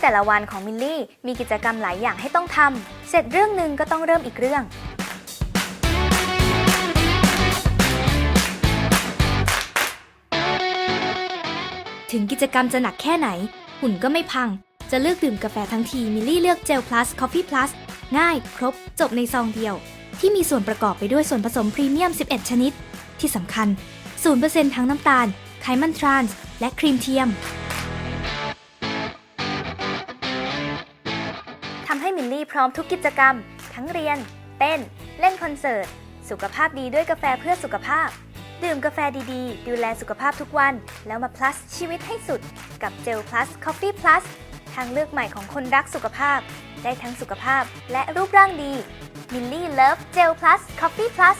แต่ละวันของมิลลี่มีกิจกรรมหลายอย่างให้ต้องทำ เสร็จเรื่องหนึ่งก็ต้องเริ่มอีกเรื่อง ถึงกิจกรรมจะหนักแค่ไหน หุ่นก็ไม่พัง จะเลือกดื่มกาแฟทั้งที มิลลี่เลือกเจล plus coffee plus ง่าย ครบ จบในซองเดียว ที่มีส่วนประกอบไปด้วยส่วนผสมพรีเมียม 11 ชนิด ที่สำคัญ 0%ทั้งน้ำตาล ไขมันทรานส์ และครีมเทียมำให้มิลลี่พร้อมทุกกิจกรรม ทั้งเรียน เต้น เล่นคอนเสิร์ต สุขภาพดีด้วยกาแฟเพื่อสุขภาพ ดื่มกาแฟดีๆ ดูแลสุขภาพทุกวัน แล้วมา plus ชีวิตให้สุด กับเจล plus coffee plus ทางเลือกใหม่ของคนรักสุขภาพ ได้ทั้งสุขภาพและรูปร่างดีมิลลี่เลิฟเจล plus coffee plus